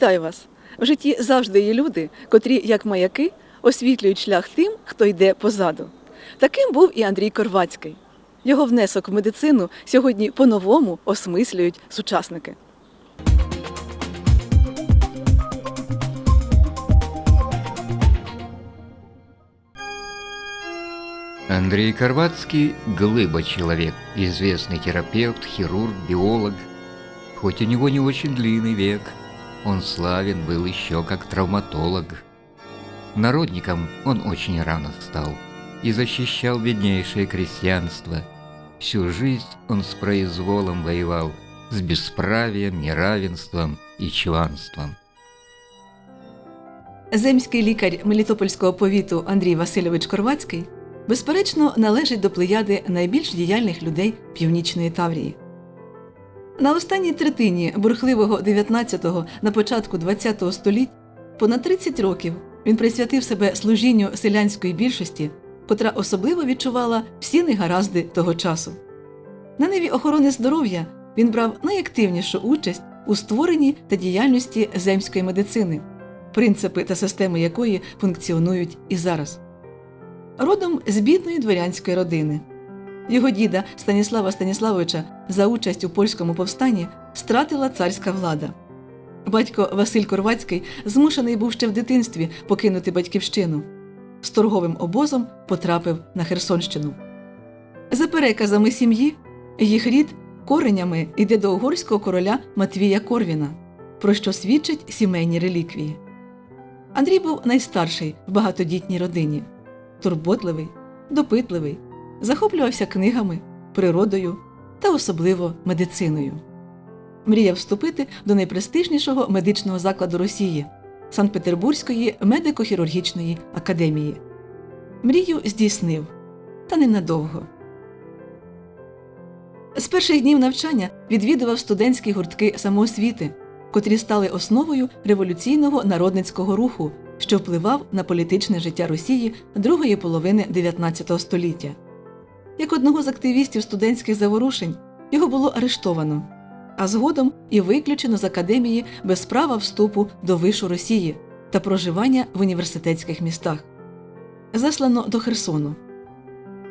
Вітаю вас! В житті завжди є люди, котрі, як маяки, освітлюють шлях тим, хто йде позаду. Таким був і Андрій Корвацький. Його внесок в медицину сьогодні по-новому осмислюють сучасники. Андрей Карватский – глыба человек, известный терапевт, хирург, биолог. Хоть у него не очень длинный век, он славен был еще как травматолог. Народником он очень рано стал и защищал беднейшее крестьянство. Всю жизнь он с произволом воевал, с бесправием, неравенством и чванством. Земський лікар Мелітопольського повіту Андрій Васильович Корвацький безперечно належить до плеяди найбільш діяльних людей Північної Таврії. На останній третині бурхливого 19-го на початку 20-го століть понад 30 років він присвятив себе служінню селянської більшості, котра особливо відчувала всі негаразди того часу. На ниві охорони здоров'я він брав найактивнішу участь у створенні та діяльності земської медицини, принципи та системи якої функціонують і зараз. Родом з бідної дворянської родини. Його діда Станіслава Станіславовича за участь у польському повстанні стратила царська влада. Батько Василь Корвацький змушений був ще в дитинстві покинути батьківщину. З торговим обозом потрапив на Херсонщину. За переказами сім'ї, їх рід коренями йде до угорського короля Матвія Корвіна, про що свідчать сімейні реліквії. Андрій був найстарший в багатодітній родині, турботливий, допитливий, захоплювався книгами, природою та особливо медициною. Мріяв вступити до найпрестижнішого медичного закладу Росії Санкт-Петербурзької медико-хірургічної академії. Мрію здійснив, та ненадовго. З перших днів навчання відвідував студентські гуртки самоосвіти, котрі стали основою революційного народницького руху, що впливав на політичне життя Росії другої половини 19 століття. Як одного з активістів студентських заворушень його було арештовано, а згодом і виключено з академії без права вступу до вишу Росії та проживання в університетських містах. Заслано до Херсону.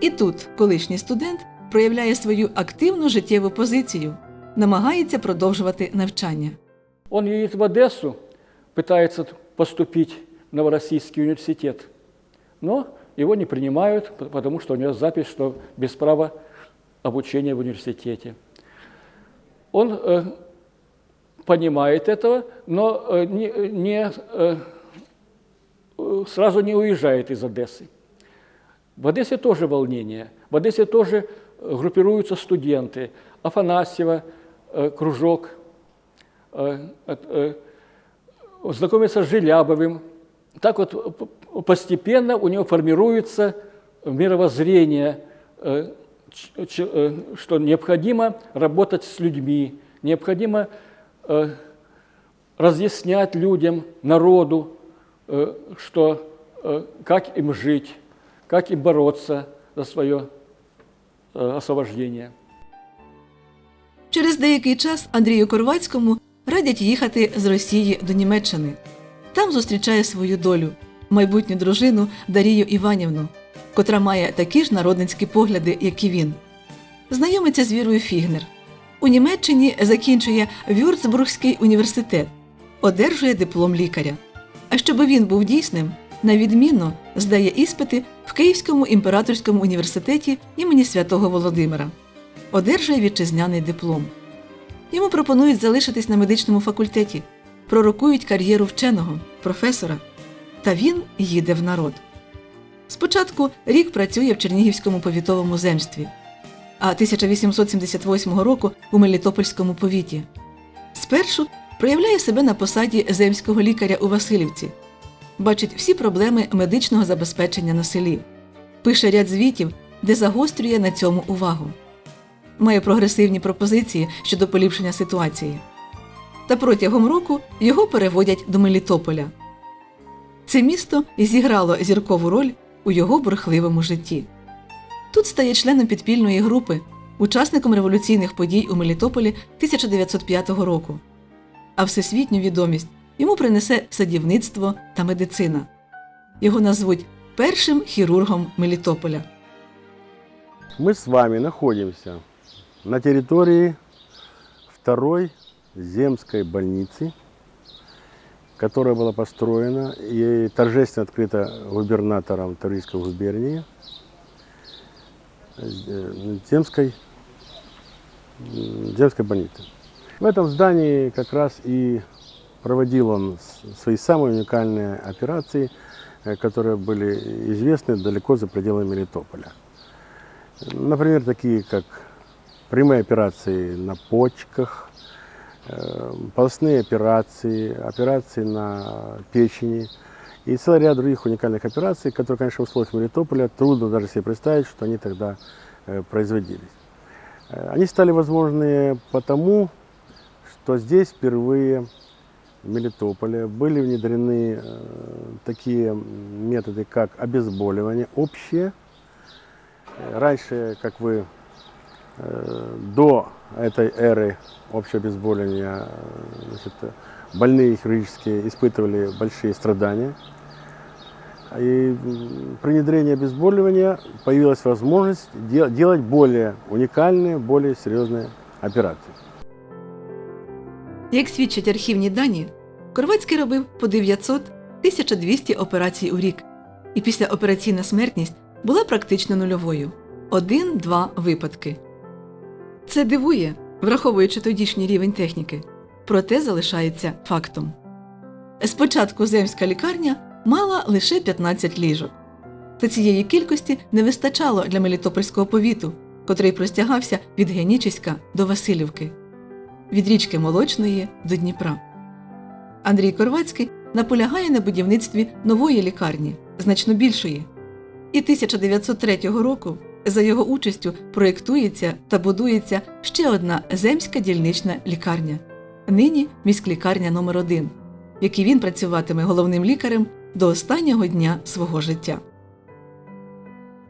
І тут колишній студент проявляє свою активну життєву позицію, намагається продовжувати навчання. Он едет в Одессу, пытается поступить в Новороссийский университет, но его не принимают, потому что у него запись, что без права обучения в университете. Он э, понимает этого, но э, не, не, э, э, сразу не уезжает из Одессы. В Одессе тоже волнение. В Одессе тоже э, группируются студенты. Афанасьева, э, кружок, э, э, э, знакомится с Желябовым. Так вот постепенно у него формируется мировоззрение, э, ч- ч- э, что необходимо работать с людьми, необходимо э, разъяснять людям, народу, э, что, э, как им жить, как им бороться за свое э, освобождение. Через деякий час Андрію Корвацькому радять їхати з Росії до Німеччини. Там зустрічає свою долю майбутню дружину Дарію Іванівну, котра має такі ж народницькі погляди, як і він. Знайомиться з Вірою Фігнер. У Німеччині закінчує Вюрцбургський університет, одержує диплом лікаря. А щоб він був дійсним, на відмінно здає іспити в Київському імператорському університеті імені святого Володимира одержує вітчизняний диплом. Йому пропонують залишитись на медичному факультеті, пророкують кар'єру вченого, професора. Та він їде в народ. Спочатку рік працює в Чернігівському повітовому земстві, а 1878 року у Мелітопольському повіті. Спершу проявляє себе на посаді земського лікаря у Васильівці, бачить всі проблеми медичного забезпечення на селі, пише ряд звітів, де загострює на цьому увагу має прогресивні пропозиції щодо поліпшення ситуації. Та протягом року його переводять до Мелітополя. Це місто зіграло зіркову роль у його бурхливому житті. Тут стає членом підпільної групи, учасником революційних подій у Мелітополі 1905 року. А всесвітню відомість йому принесе садівництво та медицина. Його назвуть першим хірургом Мелітополя. Мы с вами находимся на территории второй земской больницы, которая была построена и торжественно открыта губернатором Таврийской губернии э, земской, земской больницы. В этом здании как раз и проводил он свои самые уникальные операции, э, которые были известны далеко за пределами Мелитополя. Например, такие как прямые операции на почках, полостные операции, операции на печени и целый ряд других уникальных операций, которые, конечно, в условиях Мелитополя трудно даже себе представить, что они тогда э, производились. Э, Они стали возможны потому, что здесь впервые в Мелитополе были внедрены э, такие методы, как обезболивание общее, Раньше, как вы до этой эры общего обезболивания, э, значит, э, больные хирургические испытывали большие страдания. И м, при внедрении обезболивания появилась возможность де- делать более уникальные, более серьезные операции. Як свідчать архівні дані, Корвацький робив по 900-1200 операцій у рік, і післяопераційна смертність була практично нульовою один-два випадки. Це дивує, враховуючи тодішній рівень техніки, проте залишається фактом. Спочатку земська лікарня мала лише 15 ліжок. Та цієї кількості не вистачало для Мелітопольського повіту, котрий простягався від Генічеська до Васильівки від річки Молочної до Дніпра. Андрій Корвацький наполягає на будівництві нової лікарні, значно більшої. І 1903 року за його участю проєктується та будується ще одна земська дільнична лікарня, нині міськлікарня номер 1 в якій він працюватиме головним лікарем до останнього дня свого життя.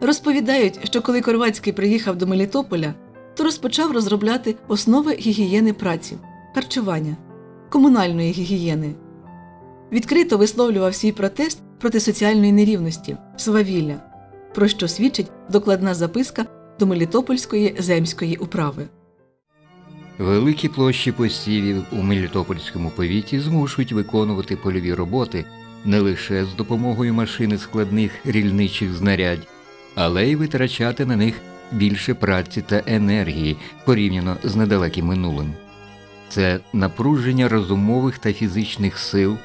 Розповідають, що коли Корвацький приїхав до Мелітополя, то розпочав розробляти основи гігієни праці, харчування, комунальної гігієни. Відкрито висловлював свій протест проти соціальної нерівності, свавілля, про що свідчить докладна записка до Мелітопольської земської управи. Великі площі посівів у Мелітопольському повіті змушують виконувати польові роботи не лише з допомогою машини складних рільничих знарядь, але й витрачати на них більше праці та енергії порівняно з недалеким минулим. Це напруження розумових та фізичних сил,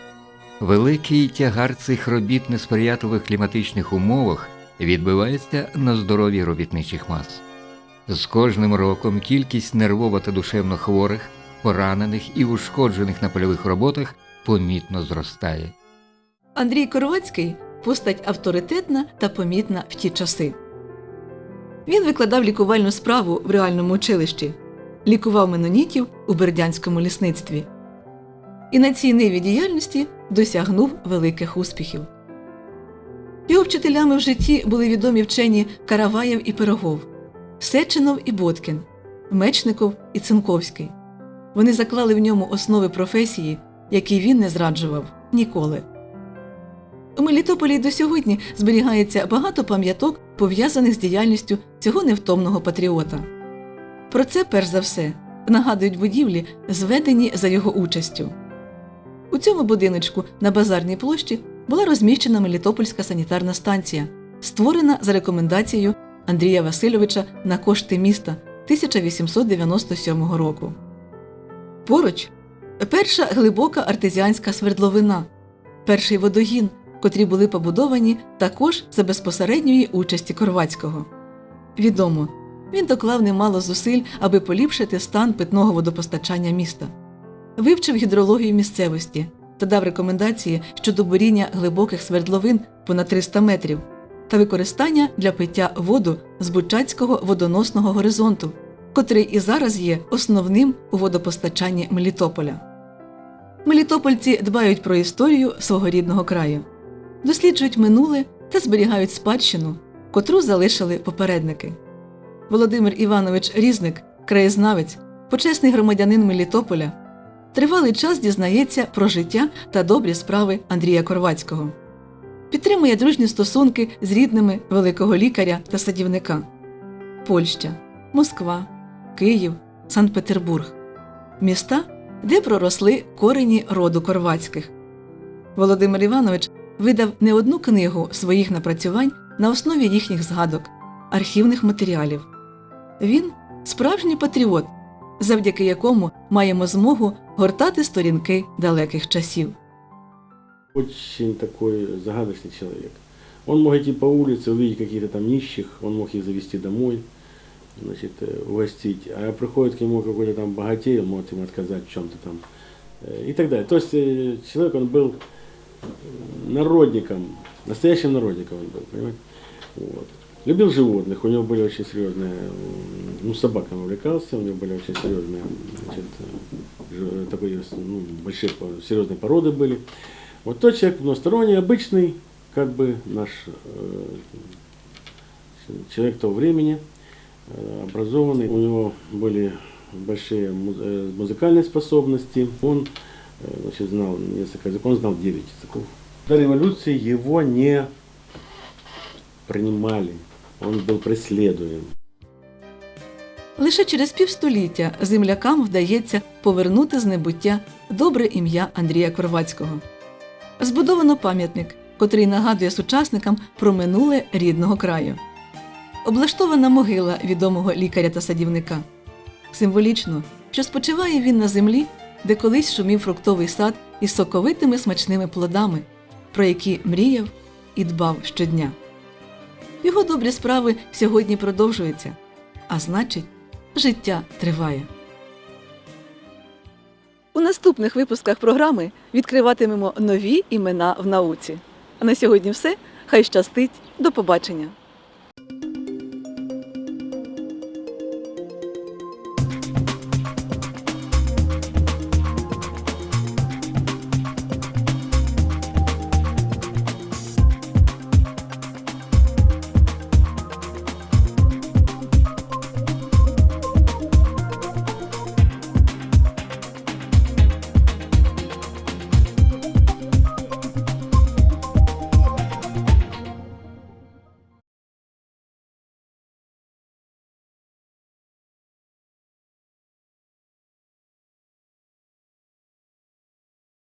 великий тягар цих робіт несприятливих кліматичних умовах відбивається на здоров'ї робітничих мас. З кожним роком кількість нервово та душевно хворих, поранених і ушкоджених на польових роботах помітно зростає. Андрій Коровацький постать авторитетна та помітна в ті часи. Він викладав лікувальну справу в реальному училищі, лікував менонітів у бердянському лісництві. І на цій ниві діяльності досягнув великих успіхів. Його вчителями в житті були відомі вчені Караваєв і Пирогов, Сеченов і Боткін, Мечников і Цинковський. Вони заклали в ньому основи професії, які він не зраджував ніколи. У Мелітополі до сьогодні зберігається багато пам'яток, пов'язаних з діяльністю цього невтомного патріота. Про це, перш за все, нагадують будівлі, зведені за його участю. У цьому будиночку на базарній площі була розміщена Мелітопольська санітарна станція, створена за рекомендацією Андрія Васильовича на кошти міста 1897 року. Поруч перша глибока артезіанська свердловина, перший водогін, котрі були побудовані також за безпосередньої участі Корвацького. Відомо, він доклав немало зусиль, аби поліпшити стан питного водопостачання міста, вивчив гідрологію місцевості та дав рекомендації щодо буріння глибоких свердловин понад 300 метрів та використання для пиття воду з Бучацького водоносного горизонту, котрий і зараз є основним у водопостачанні Мелітополя. Мелітопольці дбають про історію свого рідного краю, досліджують минуле та зберігають спадщину, котру залишили попередники. Володимир Іванович Різник, краєзнавець, почесний громадянин Мелітополя, тривалий час дізнається про життя та добрі справи Андрія Корвацького. Підтримує дружні стосунки з рідними великого лікаря та садівника. Польща, Москва, Київ, Санкт-Петербург міста, де проросли корені роду Корвацьких. Володимир Іванович видав не одну книгу своїх напрацювань на основі їхніх згадок, архівних матеріалів. Він справжній патріот, завдяки якому маємо змогу гортати сторінки далеких часів. Очень такой загадочный человек. Он мог идти по улице, увидеть каких-то там нищих, он мог их завести домой, значит, э, угостить. А приходит к нему какой-то там богатей, он может ему отказать в чем-то там э, и так далее. То есть э, человек, он был э, народником, настоящим народником он был, понимаете? Вот. Любил животных, у него были очень серьезные, ну, собаками увлекался, у него были очень серьезные, значит, такой, ну, большие, серьезные породы были. Вот тот человек односторонний, обычный, как бы наш э, человек того времени, э, образованный. У него были большие э, музыкальные способности. Он э, значит, знал несколько языков, он знал 9 языков. До революции его не принимали, он был преследуем. Лише через півстоліття землякам вдається повернути з небуття добре ім'я Андрія Корвацького. Збудовано пам'ятник, котрий нагадує сучасникам про минуле рідного краю. Облаштована могила відомого лікаря та садівника. Символічно, що спочиває він на землі, де колись шумів фруктовий сад із соковитими смачними плодами, про які мріяв і дбав щодня. Його добрі справи сьогодні продовжуються, а значить, життя триває. У наступних випусках програми відкриватимемо нові імена в науці. А на сьогодні все. Хай щастить. До побачення!